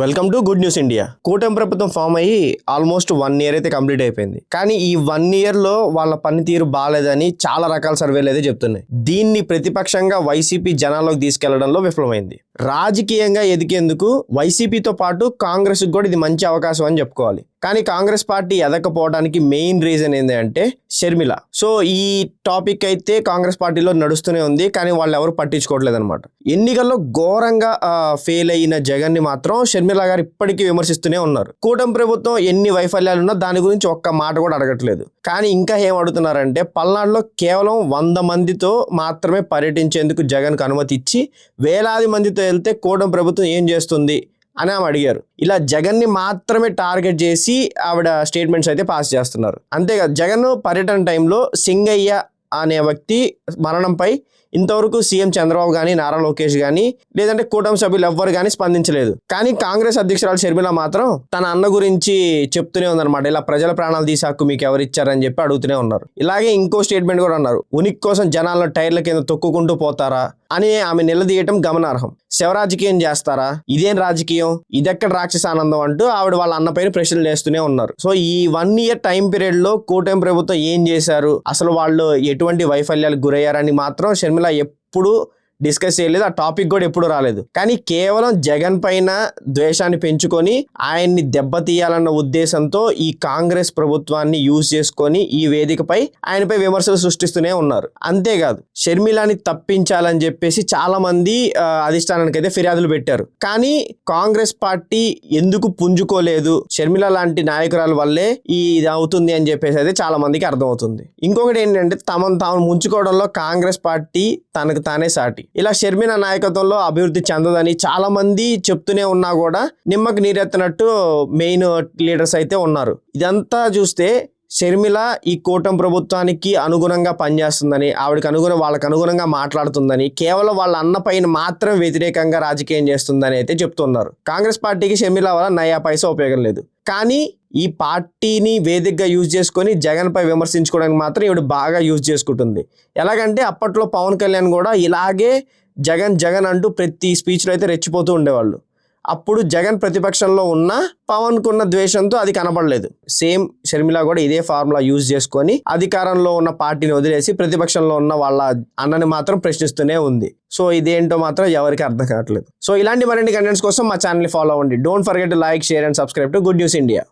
Welcome to good news India కూటమి ప్రభుత్వం form అయ్యి ఆల్మోస్ట్ వన్ ఇయర్ అయితే కంప్లీట్ అయిపోయింది. కానీ ఈ వన్ ఇయర్లో వాళ్ళ పనితీరు బాగాలేదని చాలా రకాల సర్వేలు అయితే చెప్తున్నాయి. దీన్ని ప్రతిపక్షంగా వైసీపీ జనాల్లోకి తీసుకెళ్ళడంలో విఫలమైంది. రాజకీయంగా ఎదిగేందుకు వైసీపీతో పాటు కాంగ్రెస్ కూడా ఇది మంచి అవకాశం అని చెప్పుకోవాలి. కానీ కాంగ్రెస్ పార్టీ ఎదకపోవడానికి మెయిన్ రీజన్ ఏంటంటే షర్మిల. సో ఈ టాపిక్ అయితే కాంగ్రెస్ పార్టీలో నడుస్తూనే ఉంది కానీ వాళ్ళు ఎవరు పట్టించుకోవట్లేదు అనమాట ఎన్నికల్లో ఘోరంగా ఫెయిల్ అయిన జగన్ని మాత్రం షర్మిల గారు ఇప్పటికీ విమర్శిస్తూనే ఉన్నారు. కూటమి ప్రభుత్వం ఎన్ని వైఫల్యాలు ఉన్నా దాని గురించి ఒక్క మాట కూడా అడగట్లేదు. కానీ ఇంకా ఏం అడుగుతున్నారంటే పల్నాడులో కేవలం వంద మందితో మాత్రమే పర్యటించేందుకు జగన్కు అనుమతి ఇచ్చి వేలాది మందితో వెళ్తే కూటమి ప్రభుత్వం ఏం చేస్తుంది? అని ఆమె అడిగారు. ఇలా జగన్ని మాత్రమే టార్గెట్ చేసి ఆవిడ స్టేట్మెంట్స్ అయితే పాస్ చేస్తున్నారు. అంతేకాదు జగన్ పర్యటన టైంలో సింగయ్య అనే వ్యక్తి మరణంపై ఇంతవరకు సీఎం చంద్రబాబు కానీ నారా లోకేష్ కానీ లేదంటే కూటమి సభ్యులు ఎవ్వరు కానీ స్పందించలేదు. కానీ కాంగ్రెస్ అధ్యక్షురాలు షర్మిల మాత్రం తన అన్న గురించి చెప్తూనే ఉందన్నమాట. ఇలా ప్రజల ప్రాణాలు తీసాకు మీకు ఎవరు ఇచ్చారని చెప్పి అడుగుతూనే ఉన్నారు. ఇలాగే ఇంకో స్టేట్మెంట్ కూడా అన్నారు. ఉనికి కోసం జనాలను టైర్ల కింద తొక్కుకుంటూ పోతారా? అని ఆమె నిలదీయటం గమనార్హం. శివరాజకీయం చేస్తారా? ఇదేం రాజకీయం? ఇదెక్కడ రాక్షస ఆనందం అంటూ ఆవిడ వాళ్ళ అన్నపైన ప్రశ్నలు వేస్తూనే ఉన్నారు. సో ఈ వన్ ఇయర్ టైం పీరియడ్లో కూటమి ప్రభుత్వం ఏం చేశారు? అసలు వాళ్ళు ఎటువంటి వైఫల్యాలకు గురయ్యారని మాత్రం షర్మిల ఎప్పుడు డిస్కస్ చేయలేదు. ఆ టాపిక్ కూడా ఎప్పుడు రాలేదు. కానీ కేవలం జగన్ పైన ద్వేషాన్ని పెంచుకొని ఆయన్ని దెబ్బతీయాలన్న ఉద్దేశంతో ఈ కాంగ్రెస్ ప్రభుత్వాన్ని యూజ్ చేసుకొని ఈ వేదికపై ఆయనపై విమర్శలు సృష్టిస్తూనే ఉన్నారు. అంతేకాదు షర్మిలాని తప్పించాలని చెప్పేసి చాలా మంది అధిష్టానానికి అయితే ఫిర్యాదులు పెట్టారు. కానీ కాంగ్రెస్ పార్టీ ఎందుకు పుంజుకోలేదు? షర్మిల లాంటి నాయకురాల వల్లే ఈ ఇది అవుతుంది అని చెప్పేసి అయితే చాలా మందికి అర్థమవుతుంది. ఇంకొకటి ఏంటంటే తమను తాము ముంచుకోవడంలో కాంగ్రెస్ పార్టీ తనకు తానే సాటి. ఇలా షర్మిల నాయకత్వంలో అభివృద్ధి చెందదని చాలా మంది చెప్తూనే ఉన్నా కూడా నిమ్మకు నీరెత్తినట్టు మెయిన్ లీడర్స్ అయితే ఉన్నారు. ఇదంతా చూస్తే షర్మిల ఈ కూటమి ప్రభుత్వానికి అనుగుణంగా పనిచేస్తుందని ఆవిడకి అనుగుణ వాళ్ళకి అనుగుణంగా మాట్లాడుతుందని కేవలం వాళ్ళ అన్న పైన మాత్రం వ్యతిరేకంగా రాజకీయం చేస్తుందని అయితే చెప్తున్నారు. కాంగ్రెస్ పార్టీకి షర్మిల వల్ల నయా పైసా ఉపయోగం లేదు. కానీ ఈ పార్టీని వేదికగా యూజ్ చేసుకొని జగన్ పై విమర్శించుకోవడానికి మాత్రం ఈవిడ బాగా యూజ్ చేసుకుంటుంది. ఎలాగంటే అప్పట్లో పవన్ కళ్యాణ్ కూడా ఇలాగే జగన్ జగన్ అంటూ ప్రతి స్పీచ్లో అయితే రెచ్చిపోతూ ఉండేవాళ్ళు. అప్పుడు జగన్ ప్రతిపక్షంలో ఉన్న పవన్ కున్న ద్వేషంతో అది కనబడలేదు. సేమ్ షర్మిల కూడా ఇదే ఫార్ములా యూజ్ చేసుకొని అధికారంలో ఉన్న పార్టీని వదిలేసి ప్రతిపక్షంలో ఉన్న వాళ్ళ అన్నని మాత్రం ప్రశ్నిస్తూనే ఉంది. సో ఇదేంటో మాత్రం ఎవరికి అర్థం కావట్లేదు. సో ఇలాంటి మరిన్ని కంటెంట్స్ కోసం మా ఛానల్ ఫాలో అవ్వండి. Don't forget like share and subscribe to good news India